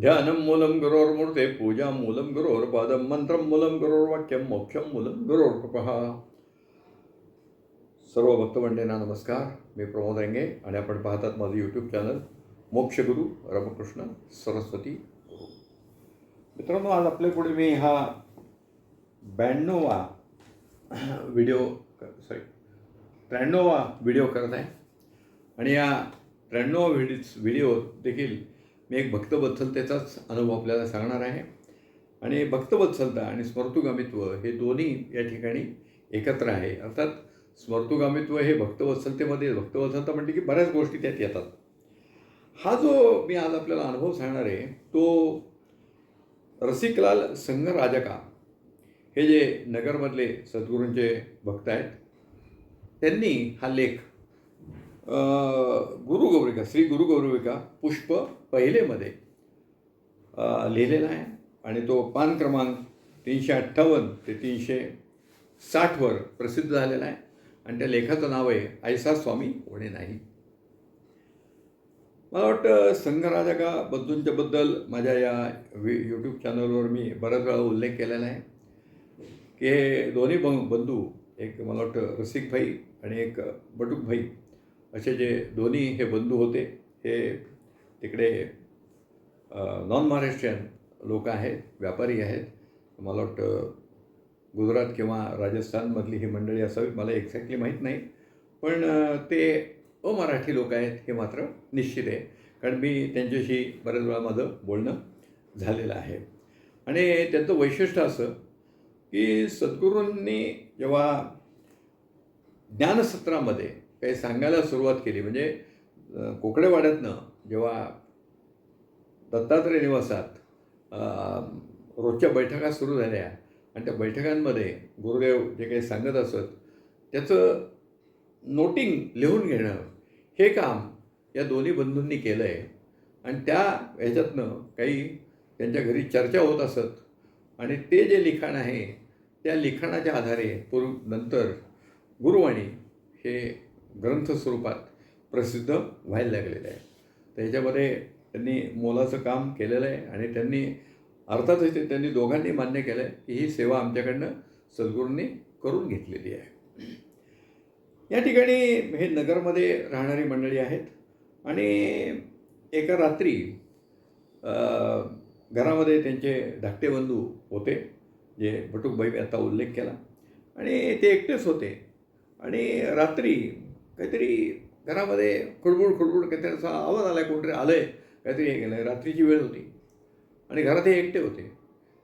ध्यानं मूलं गुरोर्मूर्ते पूजा मूलं गुरोर्पादं मंत्रं मूलं गुरोर्वाक्यं मोक्षं मूलं गुरोर्कृपः सर्व भक्तमंडळींना नमस्कार. मी प्रमोद रंगे आणि आपण पाहतात माझं यूट्यूब चॅनल मोक्षगुरू रामकृष्ण सरस्वती गुरु. मित्रांनो आज आपल्या पुढे मी हा ब्याण्णवा व्हिडिओ सॉरी त्र्याण्णवा व्हिडिओ करत आहे. आणि या त्र्याण्णवा व्हिडिओ व्हिडिओ देखील मी एक भक्तवत्सलतेचाच अनुभव आपल्याला सांगणार आहे. आणि भक्तवत्सलता आणि स्मर्तुगामित्व हे दोन्ही या ठिकाणी एकत्र आहे. अर्थात स्मर्तुगामित्व हे भक्तवत्सलतेमध्ये भक्तवत्सलता म्हणजे की बऱ्याच गोष्टी त्यात येतात. हा जो मी आज आपल्याला अनुभव सांगणार आहे तो रसिकलाल संघराजका हे जे नगरमधले सद्गुरूंचे भक्त आहेत त्यांनी हा लेख गुरु गौरिका श्री गुरु गौरविका पुष्प पहिलेमध्ये लिहिलेला आहे. आणि तो पान क्रमांक तीनशे अठ्ठावन्न ते तीनशे साठवर प्रसिद्ध झालेला आहे. आणि त्या लेखाचं नाव आहे ऐसा स्वामी होणे नाही. मला वाटतं संघराजका बद्दूंच्याबद्दल माझ्या या वि यूट्यूब चॅनलवर मी बऱ्याच वेळा उल्लेख केलेला आहे. की हे दोन्ही ब बंधू एक मला वाटतं रसिकभाई आणि एक बटुकभाई असे जे दोन्ही हे बंधू होते हे तिकडे नॉन महाराष्ट्रीयन लोक आहेत व्यापारी आहेत. मला वाटतं गुजरात किंवा राजस्थानमधली ही मंडळी असावी मला एक्झॅक्टली माहीत नाही. पण ते अमराठी लोक आहेत हे मात्र निश्चित आहे. कारण मी त्यांच्याशी बऱ्याच वेळा माझं बोलणं झालेलं आहे. आणि त्यांचं वैशिष्ट्य असं की सद्गुरूंनी जेव्हा ज्ञानसत्रामध्ये काही सांगायला सुरुवात केली. म्हणजे कोकडेवाड्यातनं जेव्हा दत्तात्रय निवासात रोजच्या बैठका सुरू झाल्या आणि त्या बैठकांमध्ये गुरुदेव जे काही सांगत असत त्याचं नोटिंग लिहून घेणं हे काम या दोन्ही बंधूंनी केलं आहे आणि त्या ह्याच्यातनं काही त्यांच्या घरी चर्चा होत असत आणि ते जे लिखाण आहे त्या लिखाणाच्या आधारे पूर्व नंतर गुरुवाणी हे ग्रंथ स्वरूपात प्रसिद्ध व्हायला लागलेलं आहे. तर ह्याच्यामध्ये त्यांनी मोलाचं काम केलेलं आहे आणि त्यांनी अर्थातच ते त्यांनी दोघांनी मान्य केलं आहे की ही सेवा आमच्याकडनं सद्गुरूंनी करून घेतलेली आहे. या ठिकाणी हे नगरमध्ये राहणारी मंडळी आहेत आणि एका रात्री घरामध्ये त्यांचे धाकटे बंधू होते जे भटूकबाई आता उल्लेख केला. आणि ते एकटेच होते. आणि रात्री काहीतरी घरामध्ये खुडबुड खुडबुड काहीतरी असा आवाज आला कोणतरी आलं आहे काहीतरी हे केलं रात्रीची वेळ होती. आणि घरात हे एकटे होते.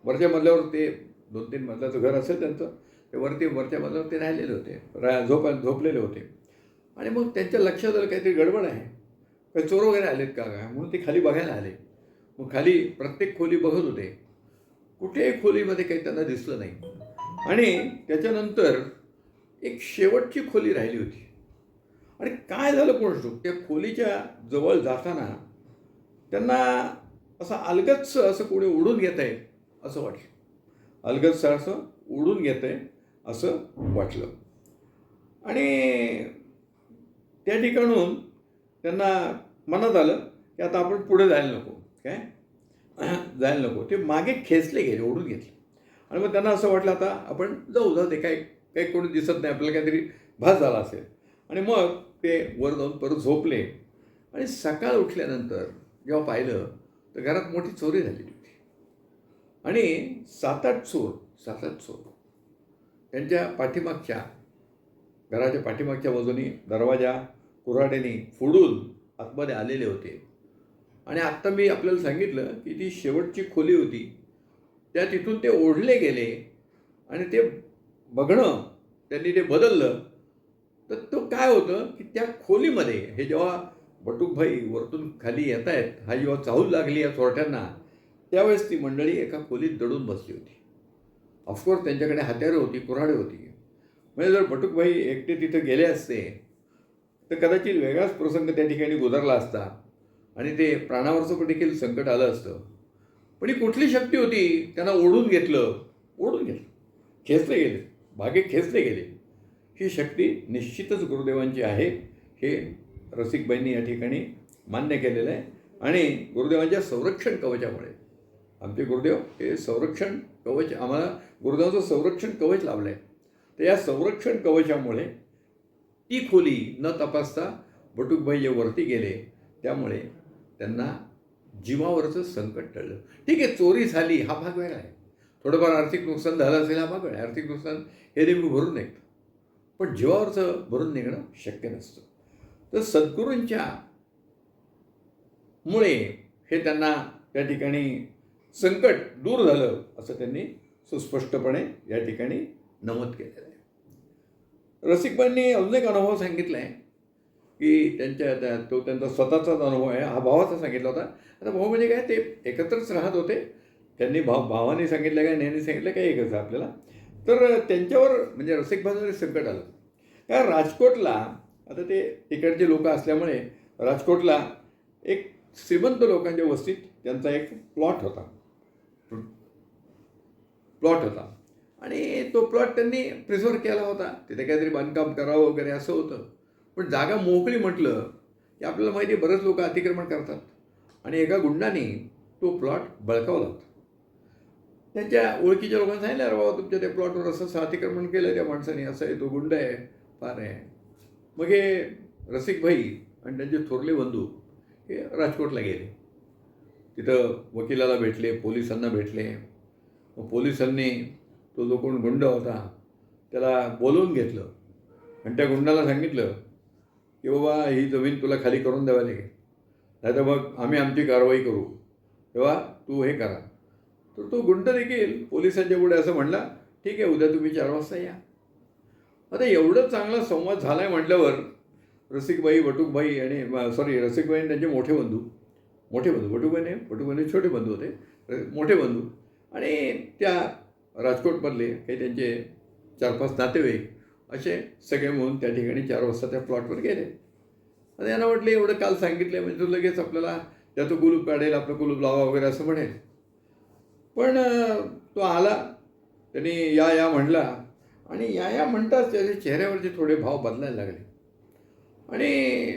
वरच्या मजल्यावर ते दोन तीन मजल्याचं घर असेल त्यांचं ते वरती वरच्या मजल्यावर ते राहिलेले होते. रा झोप झोपलेले होते. आणि मग त्यांच्या लक्षात आलं काहीतरी गडबड आहे. काही चोर वगैरे आलेत का काय? म्हणून ते खाली बघायला आले. मग खाली प्रत्येक खोली बघत होते. कुठेही खोलीमध्ये काही त्यांना दिसलं नाही. आणि त्याच्यानंतर एक शेवटची खोली राहिली होती. आणि काय झालं कोण त्या खोलीच्या जवळ जाताना त्यांना असं अलगदच असं कोणी उडून घेत आहे असं वाटलं. अलगच असं उडून घेत आहे असं वाटलं. आणि त्या ठिकाणून त्यांना मनात आलं की आता आपण पुढे जायला नको. काय? जायला नको. ते मागे खेचले गेले ओढून घेतले. आणि मग त्यांना असं वाटलं आता आपण जाऊ जाऊ ते काय काही कोणी दिसत नाही आपल्याला काहीतरी भास झाला असेल. आणि मग ते वर जाऊन परत झोपले. आणि सकाळ उठल्यानंतर जेव्हा पाहिलं तर घरात मोठी चोरी झालेली होती. आणि सात आठ चोर सात आठ चोर त्यांच्या पाठीमागच्या घराच्या पाठीमागच्या बाजूनी दरवाजा कुऱ्हाड्याने फोडून आतमध्ये आलेले होते. आणि आत्ता मी आपल्याला सांगितलं की ती शेवटची खोली होती. त्या तिथून ते ओढले गेले आणि ते बघणं त्यांनी ते बदललं. तर तो काय होतं की त्या खोलीमध्ये हे जेव्हा बटुकभाई वरतून खाली येत आहेत हा जेव्हा चाहूल लागली या चोरट्यांना त्यावेळेस ती मंडळी एका खोलीत दडून बसली होती. ऑफकोर्स त्यांच्याकडे हत्यारे होती कुऱ्हाडे होती. म्हणजे जर बटुकभाई एकटे तिथं गेले असते तर कदाचित वेगळाच प्रसंग त्या ठिकाणी गुजरला असता आणि ते प्राणावरचं पण देखील संकट आलं असतं. पण ही कुठली शक्ती होती त्यांना ओढून घेतलं. ओढून घेतलं. खेचले गेले. भागे खेचले गेले. ही शक्ती निश्चितच गुरुदेवांची आहे हे रसिकबाईंनी या ठिकाणी मान्य केलेलं आहे. आणि गुरुदेवांच्या संरक्षण कवचामुळे. आमचे गुरुदेव हे संरक्षण कवच आम्हाला गुरुदेवाचं संरक्षण कवच लाभलं आहे तर या संरक्षण कवचामुळे ती खोली न तपासता बटुकबाई जे वरती गेले त्यामुळे त्यांना जीवावरचं संकट टळलं. ठीक आहे चोरी झाली हा भाग वेगळा आहे. थोडंफार आर्थिक नुकसान झालं असेल हा भाग वेगळा आहे. आर्थिक नुकसान हे नेहमी भरून निघतं पण जीवावरचं भरून निघणं शक्य नसतं. तर सद्गुरूंच्या मुळे हे त्यांना त्या ठिकाणी संकट दूर झालं असं त्यांनी सुस्पष्टपणे या ठिकाणी नमूद केलेलं आहे. रसिकबाईंनी अजून एक अनुभव सांगितला आहे की त्यांच्या त्या तो त्यांचा स्वतःचाच अनुभव आहे हा भावाचा सांगितला होता. आता भाऊ म्हणजे काय ते एकत्रच राहत होते. त्यांनी भाव भावाने सांगितलं काय नेहमी सांगितलं काय एकच आपल्याला. तर त्यांच्यावर म्हणजे रसिक भावाचं संकट आलं. कारण राजकोटला आता ते इकडचे लोक असल्यामुळे राजकोटला एक श्रीमंत लोकांच्या वस्तीत त्यांचा एक प्लॉट होता. प्लॉट होता. आणि तो प्लॉट त्यांनी प्रिझर्व केला होता. तिथे काहीतरी बांधकाम करावं वगैरे असं होतं. पण जागा मोकळी म्हटलं की आपल्याला माहिती आहे बरेच लोक अतिक्रमण करतात. आणि एका गुंडाने तो प्लॉट बळकावला होता. त्यांच्या ओळखीच्या लोकांना सांगितलं अरे बाबा तुमच्या त्या प्लॉटवर असं सातिक्रमण केलं त्या माणसाने असं आहे तो गुंड आहे फार आहे. मग हे रसिक भाई आणि त्यांचे थोरले बंधू हे राजकोटला गेले. तिथं वकिलाला भेटले पोलिसांना भेटले. मग पोलिसांनी तो जो कोण गुंड होता त्याला बोलवून घेतलं. आणि त्या गुंडाला सांगितलं की बाबा ही जमीन तुला खाली करून द्यावी लागेल. नाही तर मग आम्ही आमची कारवाई करू. तेव्हा तू हे करा. तर तो गुंड देखील पोलिसांच्या पुढे असं म्हणला ठीक आहे उद्या तुम्ही चार वाजता या. आता एवढं चांगला संवाद झाला आहे म्हटल्यावर रसिकबाई बटुकबाई आणि सॉरी रसिकबाई आणि त्यांचे मोठे बंधू मोठे बंधू बटुकबाई नाही छोटे बंधू होते र- मोठे बंधू आणि त्या राजकोटमधले काही त्यांचे चार पाच नातेवाईक असे सगळे म्हणून त्या ठिकाणी चार वाजता त्या प्लॉटवर गेले. आणि यांना वाटले एवढं काल सांगितलं म्हणजे तो लगेच आपल्याला त्याचं कुलूप काढेल आपलं कुलूप लावा वगैरे असं म्हणेल. पण तो आला. त्याने या या म्हणला. आणि या या म्हणताच त्याच्या चेहऱ्यावरचे थोडे भाव बदलायला लागले. आणि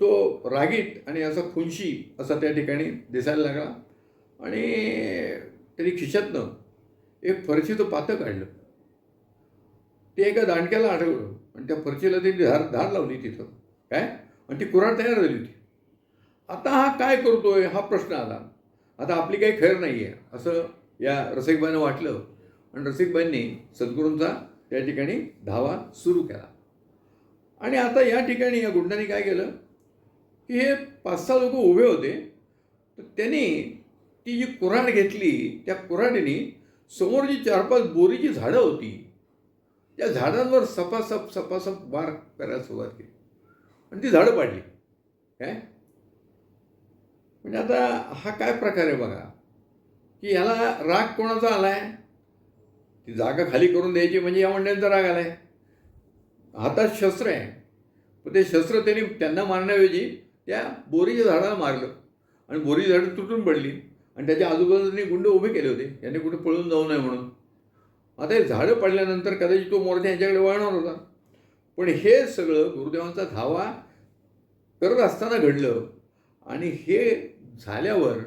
तो रागीट आणि असा खुनशी असा त्या ठिकाणी दिसायला लागला. आणि त्याने खिशातनं एक फरशीचं पातं काढलं. ते एका दांडक्याला आठवलं आणि त्या फरशीला त्यांनी धार धार लावली तिथं. काय? आणि ती कुऱ्हाड तयार झाली होती. आता हा काय करतोय? हा प्रश्न आला. आता आपली काही खैर नाही आहे असं या रसिकबाईंना वाटलं. आणि रसिकबाईंनी सद्गुरूंचा त्या ठिकाणी धावा सुरू केला. आणि आता या ठिकाणी या गुंडांनी काय केलं? की हे पाच सहा लोक उभे होते. तर त्यांनी ती जी कुऱ्हाड घेतली त्या कुऱ्हाडीने समोर जी चार पाच बोरीची झाडं होती त्या झाडांवर सपासप सपासप वार करायला सुरुवात केली. आणि ती झाडं पाडली. काय? म्हणजे आता हा काय प्रकार आहे बघा? की याला राग कोणाचा आला आहे ती जागा खाली करून द्यायची म्हणजे या मंडळींचा राग आला आहे हातात शस्त्र आहे. पण ते शस्त्र त्यांनी त्यांना मारण्याऐवजी त्या बोरीच्या झाडाला मारलं. आणि बोरीची झाडं तुटून पडली. आणि त्याच्या आजूबाजूनी गुंड उभे केले होते. यांनी कुठे पळून जाऊ नये म्हणून. आता हे झाडं पडल्यानंतर कदाचित तो मोर्चा यांच्याकडे वळणार होता. पण हे सगळं गुरुदेवांचा धावा करत असताना घडलं. आणि हे झाल्यावर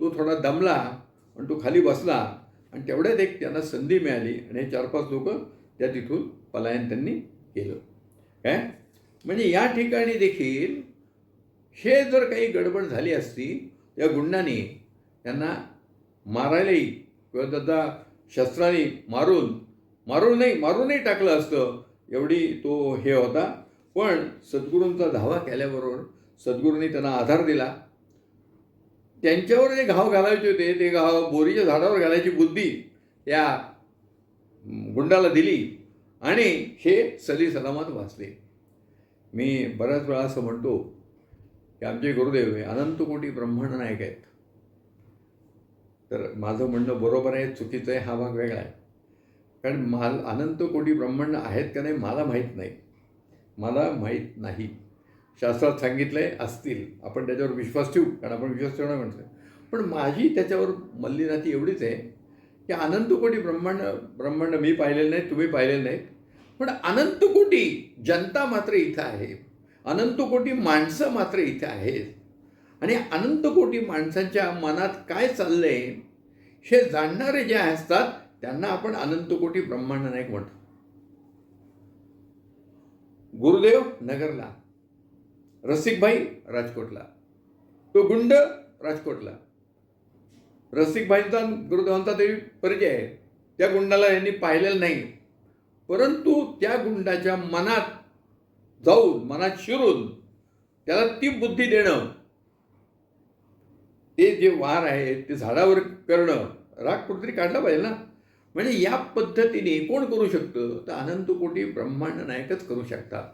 तो थोडा दमला आणि तो खाली बसला आणि तेवढ्यात एक त्यांना संधी मिळाली आणि हे चार पाच लोक त्या तिथून पलायन त्यांनी केलं. काय म्हणजे या ठिकाणी देखील हे जर काही गडबड झाली असती या गुंडांनी त्यांना मारायलाही किंवा त्याचा शस्त्राने मारून मारून नाही मारूनही टाकलं असतं एवढी तो हे होता. पण सद्गुरूंचा धावा केल्याबरोबर सद्गुरूंनी त्यांना आधार दिला. त्यांच्यावर जे घाव घालायचे होते ते घाव बोरीच्या झाडावर घालायची बुद्धी या गुंडाला दिली आणि हे सली सलामत वाचले. मी बऱ्याच वेळा असं म्हणतो की आमचे गुरुदेव हे अनंत कोटी ब्रह्मांड नायक आहेत. तर माझं म्हणणं बरोबर आहे चुकीचं आहे हा भाग वेगळा आहे. कारण माल अनंत कोटी ब्रह्मांड आहेत का नाही मला माहीत नाही. मला माहीत नाही. शास्त्रात सांगितले असतील. आपण त्याच्यावर विश्वास ठेवू कारण आपण विश्वास ठेवणार म्हणतो पण माझी त्याच्यावर मल्लीनाथी एवढीच आहे की अनंत कोटी ब्रह्मांड ब्रह्मांड मी पाहिलेलं नाही तुम्ही पाहिलेलं नाही. पण अनंत कोटी जनता मात्र इथं आहे. अनंत कोटी माणसं मात्र इथे आहेत. आणि अनंत कोटी माणसांच्या मनात काय चाललंय हे जाणणारे जे असतात त्यांना आपण अनंत कोटी ब्रह्मांड नाईक म्हणतो. गुरुदेव नगरला. रसिकभाई राजकोटला. तो गुंड राजकोटला. रसिकभाईंचा आणि गुरुदेवांचा तरी परिचय आहे. त्या गुंडाला यांनी पाहिलेलं नाही. परंतु त्या गुंडाच्या मनात जाऊन मनात शिरून त्याला ती बुद्धी देणं ते जे वार आहे ते झाडावर करणं राग कुठेतरी काढला पाहिजे ना. म्हणजे या पद्धतीने कोण करू शकतं? तर अनंत कोटी ब्रह्मांड नायकच करू शकतात.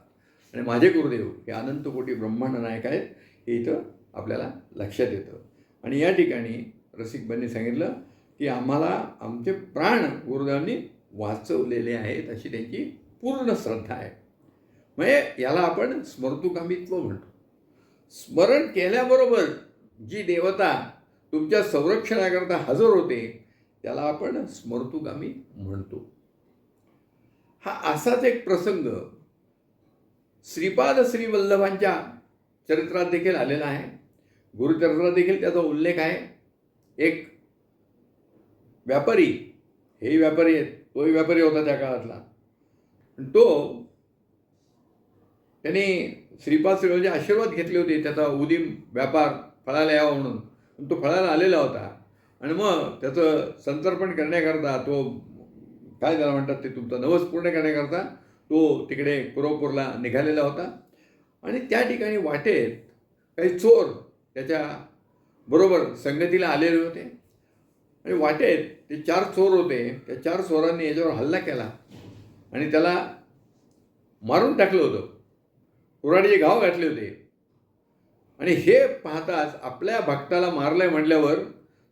आणि माझे गुरुदेव हे अनंत कोटी ब्रह्मांड नायक आहेत हे इथं आपल्याला लक्षात येतं. आणि या ठिकाणी रसिकबांनी सांगितलं की आम्हाला आमचे प्राण गुरुदेवांनी वाचवलेले आहेत अशी त्यांची पूर्ण श्रद्धा आहे. म्हणजे याला आपण स्मर्तुकामित्व म्हणतो. स्मरण केल्याबरोबर जी देवता तुमच्या संरक्षणाकरता हजर होते त्याला आपण स्मर्तुकामी म्हणतो. हा असाच एक प्रसंग श्रीपाद श्रीवल्लभांच्या चरित्रात देखील आलेला आहे. गुरुचरित्रात देखील त्याचा उल्लेख आहे. एक व्यापारी हे व्यापारी आहेत तोही व्यापारी होता त्या काळातला. तो त्यांनी श्रीपाद श्रीवल्लभचे आशीर्वाद घेतले होते त्याचा उदीम व्यापार फळाला यावा म्हणून. पण तो फळाला आलेला होता. आणि मग त्याचं संतर्पण करण्याकरता तो काय त्याला म्हणतात ते तुमचा नवस पूर्ण करण्याकरता तो तिकडे कुरवपूरला निघालेला होता. आणि त्या ठिकाणी वाटेत काही चोर त्याच्या बरोबर संगतीला आलेले होते. आणि वाटेत ते चार चोर होते. त्या चार चोरांनी याच्यावर हल्ला केला. आणि त्याला मारून टाकलं होतं. कुराडीचे घाव घातले होते. आणि हे पाहताच आपल्या भक्ताला मारलंय म्हटल्यावर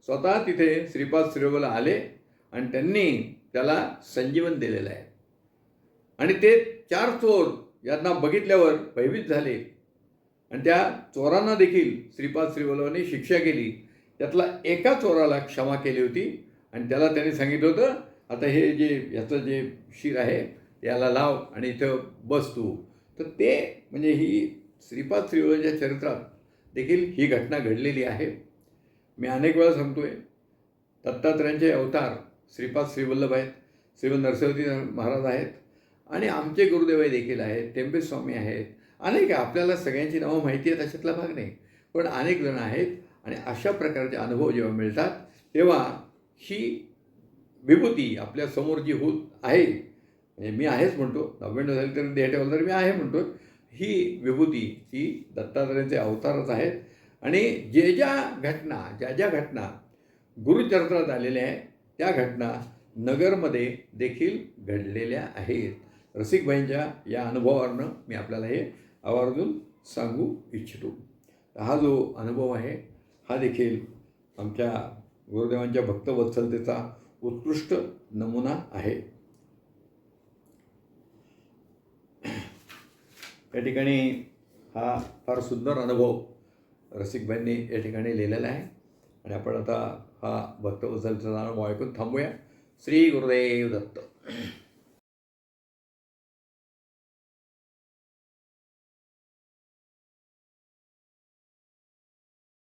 स्वतः तिथे श्रीपाद श्रीवला आले आणि त्यांनी त्याला संजीवन दिलेलं आहे. आणि ते चार चोर यांना बघितल्यावर भयभीत झाले. आणि त्या चोरांना देखील श्रीपाद श्रीवल्लभांनी शिक्षा केली. त्यातला एका चोराला क्षमा केली होती. आणि त्याला त्यांनी सांगितलं होतं आता हे जे याचं जे शिर आहे याला लाव आणि इथं बस तू. तर ते म्हणजे ही श्रीपाद श्रीवल्लभांच्या चरित्रात देखील ही घटना घडलेली आहे. मी अनेक वेळा सांगतो आहे दत्तात्रयांचे अवतार श्रीपाद श्रीवल्लभ आहेत. श्रीमंत नरसिंहती महाराज आहेत. आणि आमचे गुरुदेव देखील आहेत टेंबे स्वामी आहेत. अनेक आपल्याला सगळ्यांची नावं माहिती आहेत अशातला भाग नाही. पण अनेक जण आहेत आणि अशा प्रकारचे अनुभव जेव्हा मिळतात तेव्हा ही विभूती आपल्यासमोर जी होत आहे म्हणजे मी आहेच म्हणतो नव्याण्णव झाली तरी देह ठेवलं तर मी आहे म्हणतो ही विभूती ही दत्तात्रयांचे अवतारच आहेत. आणि जे ज्या घटना ज्या ज्या घटना गुरुचरित्रात आलेल्या आहेत त्या घटना नगरमध्ये देखील घडलेल्या आहेत. रसिकबाईंच्या या अनुभवावरनं मी आपल्याला हे आवर्जून सांगू इच्छितो. हा जो अनुभव आहे हा देखील आमच्या गुरुदेवांच्या भक्तवत्सलतेचा उत्कृष्ट नमुना आहे. या ठिकाणी हा फार सुंदर अनुभव रसिकबाईंनी या ठिकाणी लिहिलेला आहे. आणि आपण आता हा भक्तवत्सलचा अनुभव ऐकून थांबूया. श्री गुरुदेव दत्त.